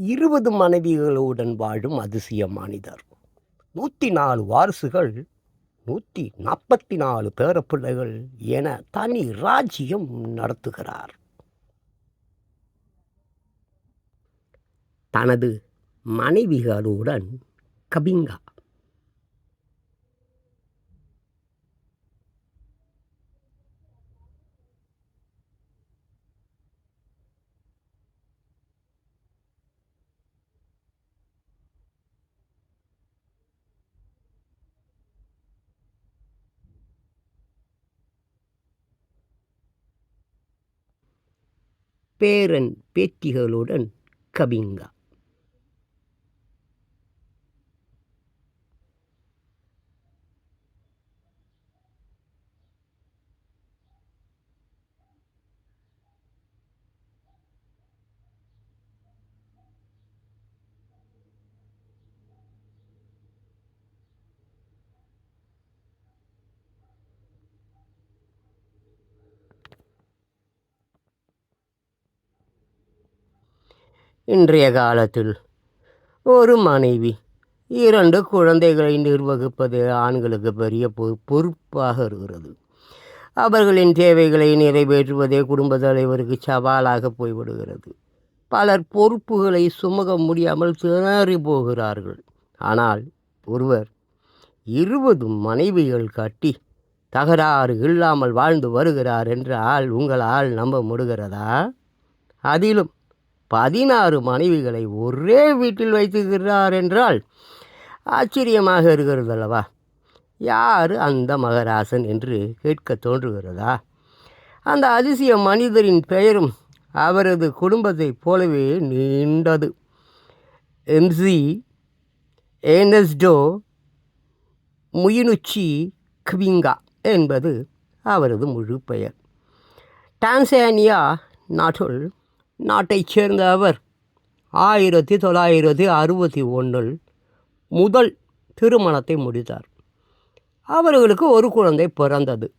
இருபது மனைவிகளுடன் வாழும் அதிசய மனிதர் நூற்றி நாலு வாரிசுகள் நூற்றி நாற்பத்தி நாலு பேரப்பிள்ளைகள் என தனி ராஜ்யம் நடத்துகிறார். தனது மனைவிகளுடன் கபிங்கா. பேரன் பேத்திகளுடன் கபிங்கா இன்றைய காலத்தில் ஒரு மனைவி இரண்டு குழந்தைகளை நிர்வகிப்பது ஆண்களுக்கு பெரிய பொ- பொறுப்பாக இருக்கிறது. அவர்களின் தேவைகளை நிறைவேற்றுவதே குடும்ப தலைவருக்கு சவாலாக போய்விடுகிறது. பலர் பொறுப்புகளை சுமக்க முடியாமல் திணறி போகிறார்கள். ஆனால் ஒருவர் இருபது மனைவிகள் கட்டி தகராறு இல்லாமல் வாழ்ந்து வருகிறார் என்றால் உங்களால் நம்ப முடிகிறதா? அதிலும் பதினாறு மனைவிகளை ஒரே வீட்டில் வைத்துகிறார் என்றால் ஆச்சரியமாக இருக்கிறது அல்லவா யார் அந்த மகராசன் என்று கேட்க தோன்றுகிறதா? அந்த அதிசய மனிதரின் பெயரும் அவரது குடும்பத்தைப் போலவே நீண்டது. எம்சி ஏனஸ்டோ முயினுச்சி கிவிங்கா என்பது அவரது முழு பெயர் டான்சானியா நாட்டுள் நாட்டைச் சேர்ந்த அவர் ஆயிரத்தி தொள்ளாயிரத்தி அறுபத்தி ஒன்றில் முதல் திருமணத்தை முடித்தார். அவர்களுக்கு ஒரு குழந்தை பிறந்தது.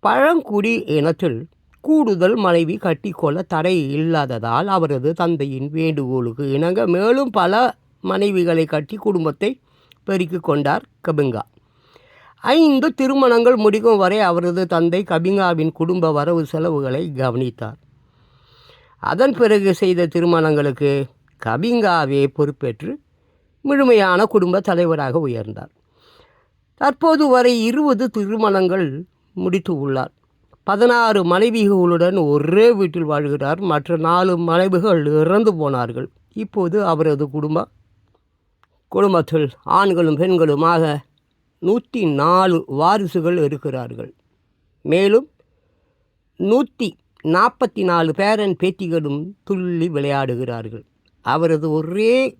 பழங்குடி இனத்தில் கூடுதல் மனைவி கட்டிக்கொள்ள தடை இல்லாததால் அவரது தந்தையின் வேண்டுகோளுக்கு இணங்க மேலும் பல மனைவிகளை கட்டி குடும்பத்தை பெருக்கிக் கொண்டார் கபிங்கா. ஐந்து திருமணங்கள் முடிக்கும் வரை அவரது தந்தை கபிங்காவின் குடும்ப வரவு செலவுகளை கவனித்தார். அதன் பிறகு செய்த திருமணங்களுக்கு கபிங்காவே பொறுப்பேற்று முழுமையான குடும்ப தலைவராக உயர்ந்தார். தற்போது வரை இருபது திருமணங்கள் முடித்து உள்ளார். பதினாறு மனைவிகளுடன் ஒரே வீட்டில் வாழ்கிறார். மற்ற நாலு மனைவிகள் இறந்து போனார்கள். இப்போது அவரது குடும்பம் குடும்பத்தில் ஆண்களும் பெண்களுமாக நூற்றி நாலு வாரிசுகள் இருக்கிறார்கள். மேலும் நூற்றி நாற்பத்தி நாலு பேரன் பேத்திகளும் துள்ளி விளையாடுகிறார்கள். அவரது ஒரே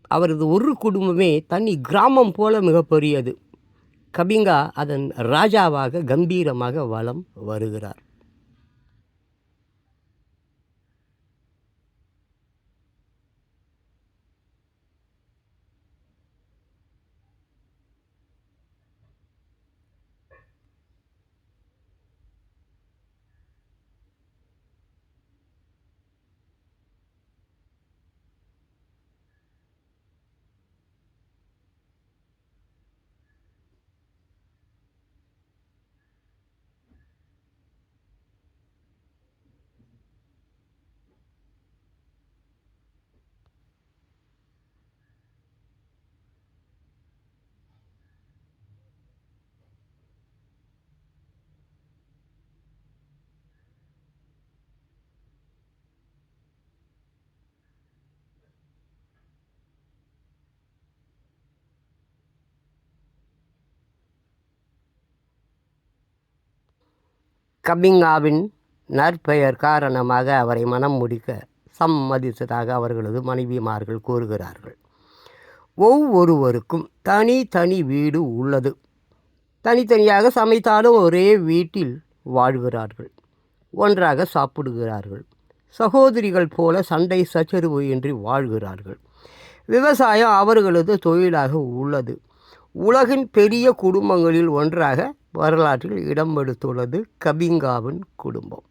அவரது ஒரு குடும்பமே தனி கிராமம் போல மிகப்பெரியது. கபிங்கா அதன் ராஜாவாக கம்பீரமாக வலம் வருகிறார். கபிங்காவின் நற்பெயர் காரணமாக அவரை மனம் முடிக்க சம்மதித்ததாக அவர்களது மனைவிமார்கள் கூறுகிறார்கள். ஒவ்வொருவருக்கும் தனி தனி வீடு உள்ளது. தனித்தனியாக சமைத்தாலும் ஒரே வீட்டில் வாழ்கிறார்கள். ஒன்றாக சாப்பிடுகிறார்கள். சகோதரிகள் போல சண்டை சச்சரவு இன்றி வாழ்கிறார்கள். விவசாயம் அவர்களது தொழிலாக உள்ளது. உலகின் பெரிய குடும்பங்களில் ஒன்றாக வரலாற்றில் இடம் எடுத்துள்ளது கபிங்காவின் குடும்பம்.